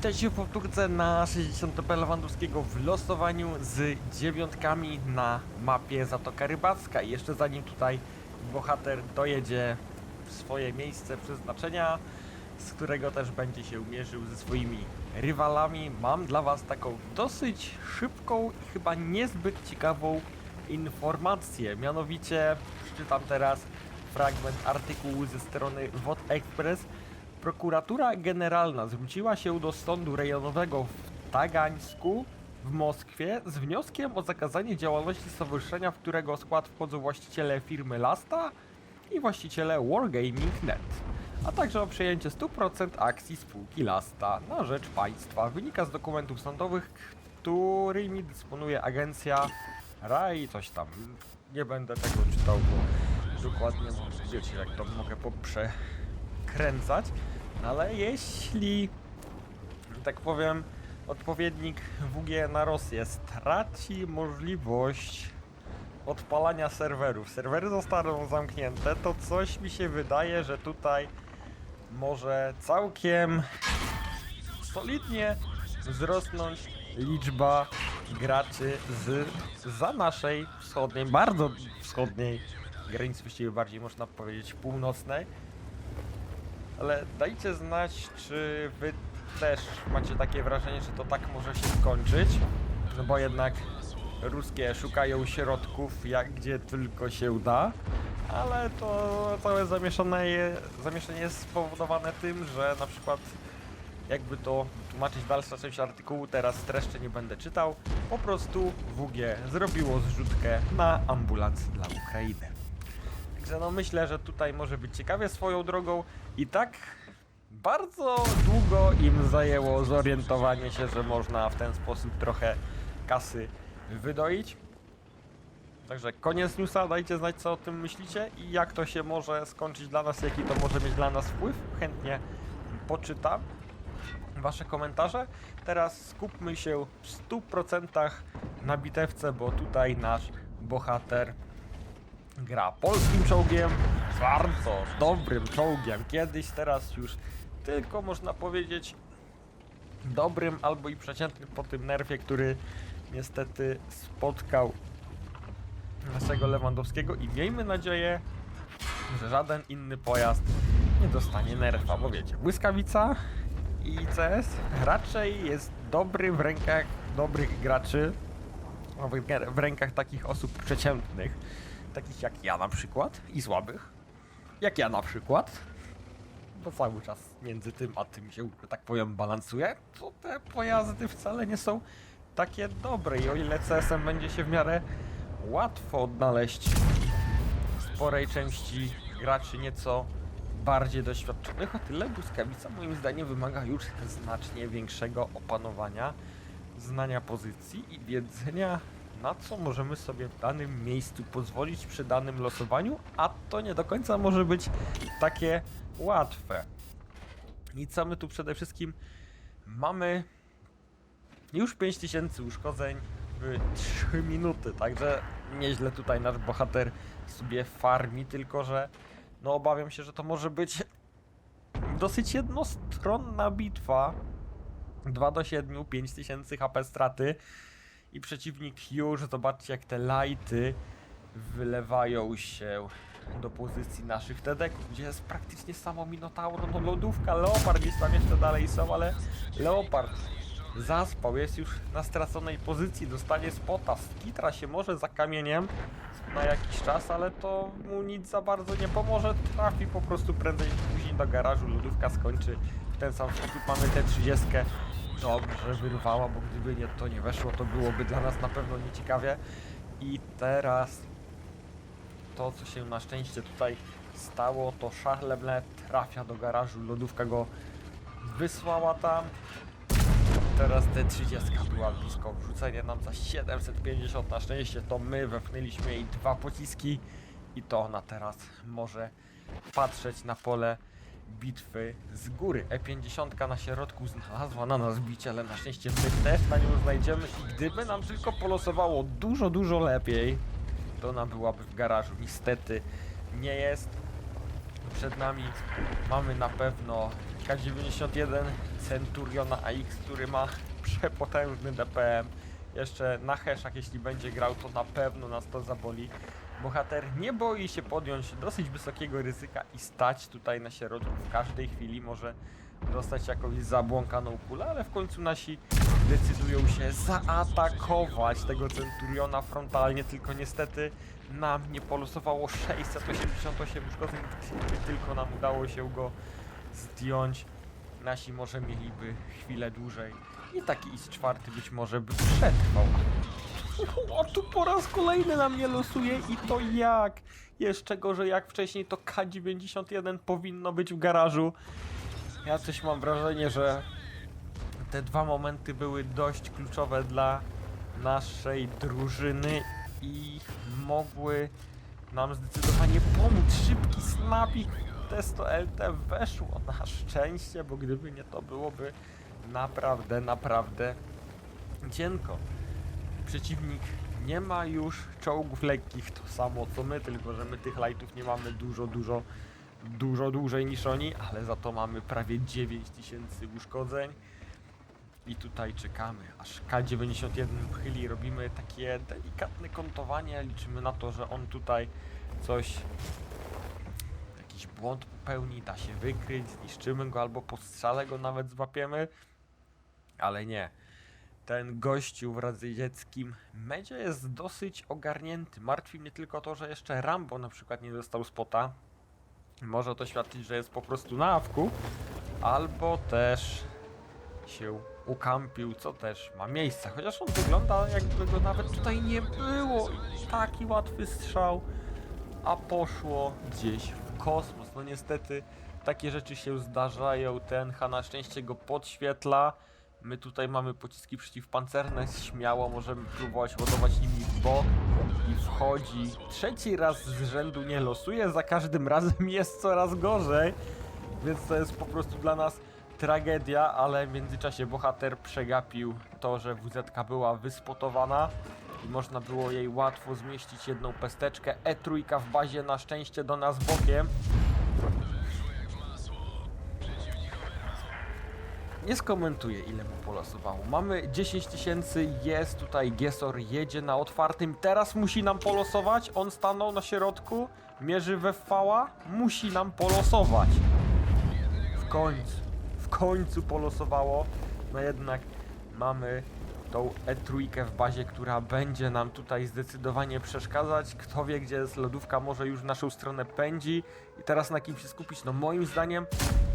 witajcie w powtórce na 60 TP Lewandowskiego w losowaniu z dziewiątkami na mapie Zatoka Rybacka. I jeszcze zanim tutaj bohater dojedzie w swoje miejsce przeznaczenia, z którego też będzie się mierzył ze swoimi rywalami, mam dla Was taką dosyć szybką i chyba niezbyt ciekawą informację. Mianowicie przeczytam teraz fragment artykułu ze strony WOT Express. Prokuratura Generalna zwróciła się do sądu rejonowego w Tagańsku w Moskwie z wnioskiem o zakazanie działalności stowarzyszenia, w którego skład wchodzą właściciele firmy Lasta i właściciele Wargaming.net, a także o przejęcie 100% akcji spółki Lasta na rzecz państwa. Wynika z dokumentów sądowych, którymi dysponuje agencja RAI, coś tam. Nie będę tego czytał, bo dokładnie wiecie, jak to mogę poprzekręcać. Ale jeśli, tak powiem, odpowiednik WG na Rosję straci możliwość odpalania serwerów, serwery zostaną zamknięte, to coś mi się wydaje, że tutaj może całkiem solidnie wzrosnąć liczba graczy z za naszej wschodniej, bardzo wschodniej granicy, właściwie bardziej można powiedzieć północnej. Ale dajcie znać, czy wy też macie takie wrażenie, że to tak może się skończyć. No bo jednak ruskie szukają środków jak gdzie tylko się da. Ale to całe zamieszanie jest spowodowane tym, że na przykład jakby to tłumaczyć dalsza część artykułu, teraz streszczę nie będę czytał. Po prostu WG zrobiło zrzutkę na ambulans dla Ukrainy. Także no myślę, że tutaj może być ciekawie swoją drogą i tak bardzo długo im zajęło zorientowanie się, że można w ten sposób trochę kasy wydoić. Także koniec newsa, dajcie znać co o tym myślicie i jak to się może skończyć dla nas, jaki to może mieć dla nas wpływ. Chętnie poczytam wasze komentarze. Teraz skupmy się w 100% na bitewce, bo tutaj nasz bohater gra polskim czołgiem, bardzo dobrym czołgiem. Kiedyś, teraz już tylko można powiedzieć dobrym albo i przeciętnym po tym nerwie, który niestety spotkał naszego Lewandowskiego i miejmy nadzieję, że żaden inny pojazd nie dostanie nerfa, bo wiecie, błyskawica i CS raczej jest dobry w rękach dobrych graczy, w rękach takich osób przeciętnych, takich jak ja na przykład i słabych, jak ja na przykład, bo cały czas między tym a tym się, że tak powiem, balansuje, to te pojazdy wcale nie są takie dobre i o ile CS-em będzie się w miarę łatwo odnaleźć sporej części graczy nieco bardziej doświadczonych, o tyle błyskawica moim zdaniem wymaga już znacznie większego opanowania, znania pozycji i wiedzenia na co możemy sobie w danym miejscu pozwolić przy danym losowaniu, a to nie do końca może być takie łatwe. I co my tu przede wszystkim mamy? Już 5000 uszkodzeń w 3 minuty, także nieźle tutaj nasz bohater sobie farmi, tylko że no obawiam się, że to może być dosyć jednostronna bitwa. 2 do 7, 5000 HP straty i przeciwnik już, zobaczcie jak te lighty wylewają się do pozycji naszych tedeków, gdzie jest praktycznie samo Minotauro, no lodówka, Leopard gdzieś tam jeszcze dalej są, ale Leopard zaspał, jest już na straconej pozycji, dostanie spota, skitra się może za kamieniem na jakiś czas, ale to mu nic za bardzo nie pomoże, trafi po prostu prędzej później do garażu, lodówka skończy w ten sam sposób, mamy tę 30 dobrze wyrwała, bo gdyby nie to nie weszło, to byłoby dla nas na pewno nieciekawie i teraz to, co się na szczęście tutaj stało, to Szachleble trafia do garażu, lodówka go wysłała tam. Teraz T30 była blisko wrzucenia nam za 750. Na szczęście to my wepchnęliśmy jej dwa pociski i to ona teraz może patrzeć na pole bitwy z góry. E50 na środku znalazła na nas bicie, ale na szczęście my też na nią znajdziemy i gdyby nam tylko polosowało dużo, dużo lepiej, to ona byłaby w garażu. Niestety nie jest. Przed nami mamy na pewno K91 Centuriona AX, który ma przepotężny DPM. Jeszcze na heszach, jeśli będzie grał, to na pewno nas to zaboli. Bohater nie boi się podjąć dosyć wysokiego ryzyka i stać tutaj na środku w każdej chwili. Może dostać jakąś zabłąkaną kulę, ale w końcu nasi decydują się zaatakować tego Centuriona frontalnie, tylko niestety nam nie polosowało 688 uszkodzeń, tylko nam udało się go zdjąć. Nasi może mieliby chwilę dłużej i taki IS-4 być może by przetrwał. O, tu po raz kolejny nam nie losuje i to jak? Jeszcze gorzej jak wcześniej to K91 powinno być w garażu. Ja coś mam wrażenie, że te dwa momenty były dość kluczowe dla naszej drużyny i mogły nam zdecydowanie pomóc. Szybki snapik Testo LT weszło na szczęście, bo gdyby nie to byłoby naprawdę, naprawdę cienko. Przeciwnik nie ma już czołgów lekkich, to samo co my, tylko że my tych lightów nie mamy dużo, dużo, dużo dłużej niż oni, ale za to mamy prawie 9000 uszkodzeń. I tutaj czekamy, aż K91 chyli, robimy takie delikatne kątowanie, liczymy na to, że on tutaj coś, jakiś błąd popełni, da się wykryć, zniszczymy go albo po strzale go nawet złapiemy, ale nie. Ten gościu w radzieckim medzie jest dosyć ogarnięty. Martwi mnie tylko to, że jeszcze Rambo na przykład nie dostał spota. Może to świadczyć, że jest po prostu na awku, albo też się ukampił, co też ma miejsce. Chociaż on wygląda jakby go nawet tutaj nie było. Taki łatwy strzał, a poszło gdzieś w kosmos. No niestety takie rzeczy się zdarzają. Ten H na szczęście go podświetla. My tutaj mamy pociski przeciwpancerne, śmiało możemy próbować ładować nimi w bok i wchodzi. Trzeci raz z rzędu nie losuje, za każdym razem jest coraz gorzej, więc to jest po prostu dla nas tragedia, ale w międzyczasie bohater przegapił to, że WZ była wyspotowana i można było jej łatwo zmieścić jedną pesteczkę. E3 w bazie na szczęście do nas bokiem. Nie skomentuję ile mu polosowało. Mamy 10 tysięcy, jest tutaj Gesor, jedzie na otwartym. Teraz musi nam polosować. On stanął na środku, mierzy we fała, musi nam polosować. W końcu, w końcu polosowało. No jednak mamy tą E3 w bazie, która będzie nam tutaj zdecydowanie przeszkadzać. Kto wie, gdzie jest lodówka, może już w naszą stronę pędzi. I teraz na kim się skupić? No moim zdaniem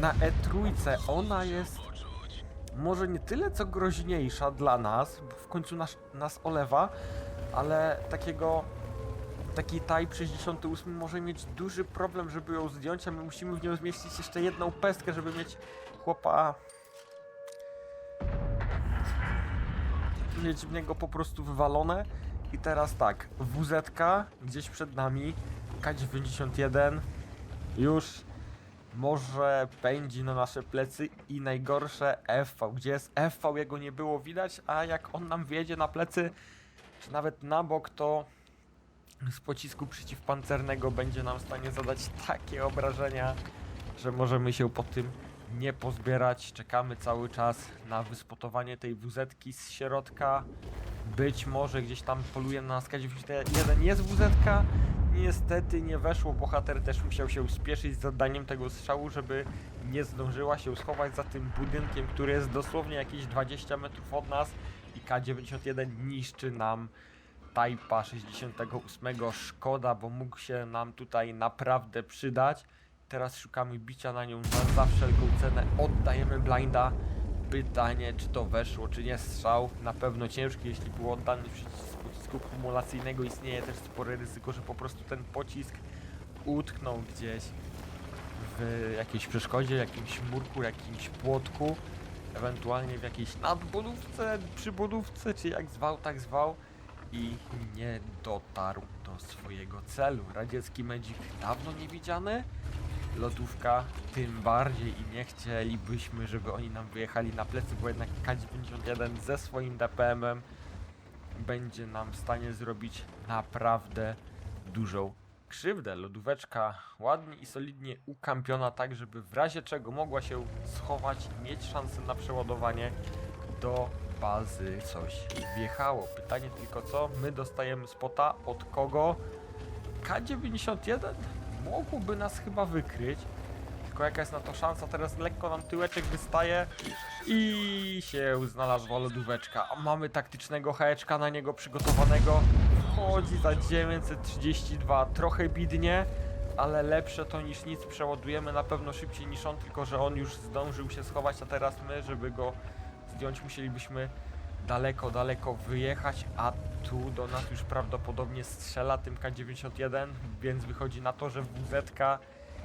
na E3. Ona jest może nie tyle co groźniejsza dla nas, bo w końcu nas, nas olewa, ale takiego taki Type 68 może mieć duży problem, żeby ją zdjąć, a my musimy w nią zmieścić jeszcze jedną pestkę, żeby mieć chłopa mieć w niego po prostu wywalone. I teraz tak, WZ gdzieś przed nami, K91 już może pędzi na nasze plecy i najgorsze FV. Gdzie jest FV, jego nie było widać, a jak on nam wjedzie na plecy, czy nawet na bok, to z pocisku przeciwpancernego będzie nam w stanie zadać takie obrażenia, że możemy się po tym nie pozbierać. Czekamy cały czas na wyspotowanie tej wz z środka. Być może gdzieś tam poluje na nas K91 jest wz Niestety nie weszło, bohater też musiał się spieszyć z zadaniem tego strzału, żeby nie zdążyła się schować za tym budynkiem, który jest dosłownie jakieś 20 metrów od nas i K91 niszczy nam Type'a 68. Szkoda, bo mógł się nam tutaj naprawdę przydać. Teraz szukamy bicia na nią na za wszelką cenę. Oddajemy blinda. Pytanie, czy to weszło, czy nie strzał. Na pewno ciężki, jeśli był oddany przycisk pocisku kumulacyjnego. Istnieje też spore ryzyko, że po prostu ten pocisk utknął gdzieś w jakiejś przeszkodzie, jakimś murku, jakimś płotku. Ewentualnie w jakiejś nadbudówce, przybudówce, czy jak zwał, tak zwał. I nie dotarł do swojego celu. Radziecki medzik dawno nie widziany lodówka tym bardziej i nie chcielibyśmy, żeby oni nam wyjechali na plecy, bo jednak K91 ze swoim DPM-em będzie nam w stanie zrobić naprawdę dużą krzywdę. Lodóweczka ładnie i solidnie ukampiona, tak żeby w razie czego mogła się schować i mieć szansę na przeładowanie do bazy coś wjechało. Pytanie tylko co? My dostajemy spota od kogo? K91 mogłoby nas chyba wykryć. Tylko jaka jest na to szansa? Teraz lekko nam tyłeczek wystaje i się znalazła lodóweczka. A mamy taktycznego heczka na niego przygotowanego. Chodzi za 932. Trochę bidnie, ale lepsze to niż nic. Przeładujemy na pewno szybciej niż on, tylko że on już zdążył się schować, a teraz my, żeby go zdjąć, musielibyśmy daleko, daleko wyjechać, a tu do nas już prawdopodobnie strzela tym K91, więc wychodzi na to, że WZ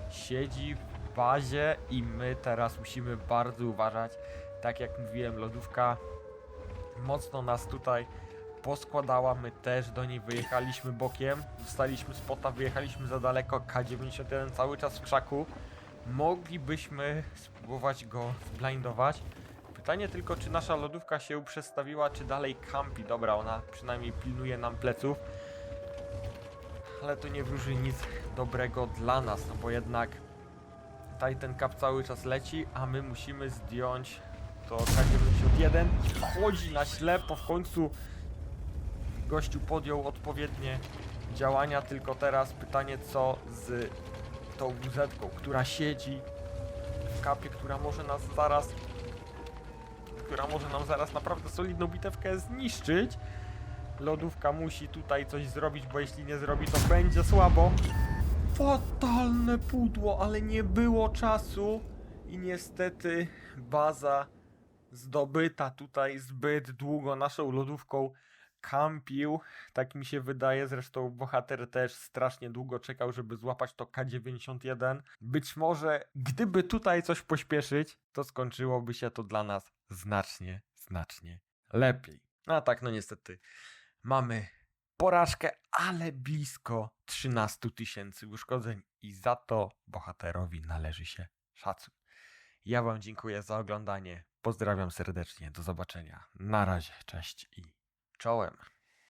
siedzi w bazie i my teraz musimy bardzo uważać. Tak jak mówiłem, lodówka mocno nas tutaj poskładała, my też do niej wyjechaliśmy bokiem, dostaliśmy spota, wyjechaliśmy za daleko, K91 cały czas w krzaku. Moglibyśmy spróbować go zblindować. Pytanie tylko, czy nasza lodówka się przestawiła, czy dalej kampi. Dobra, ona przynajmniej pilnuje nam pleców. Ale to nie wróży nic dobrego dla nas, no bo jednak ten kap cały czas leci, a my musimy zdjąć to K91. Chodzi na ślepo, w końcu gościu podjął odpowiednie działania, tylko teraz pytanie co z tą wz która siedzi w kapie, która może nas zaraz która może nam zaraz naprawdę solidną bitewkę zniszczyć. Lodówka musi tutaj coś zrobić, bo jeśli nie zrobi, to będzie słabo. Fatalne pudło, ale nie było czasu i niestety baza zdobyta tutaj zbyt długo naszą lodówką kampił. Tak mi się wydaje, zresztą bohater też strasznie długo czekał, żeby złapać to K91. Być może gdyby tutaj coś pośpieszyć, to skończyłoby się to dla nas znacznie, znacznie lepiej. No a tak, no niestety mamy porażkę, ale blisko 13 tysięcy uszkodzeń i za to bohaterowi należy się szacun. Ja wam dziękuję za oglądanie. Pozdrawiam serdecznie. Do zobaczenia. Na razie. Cześć i czołem.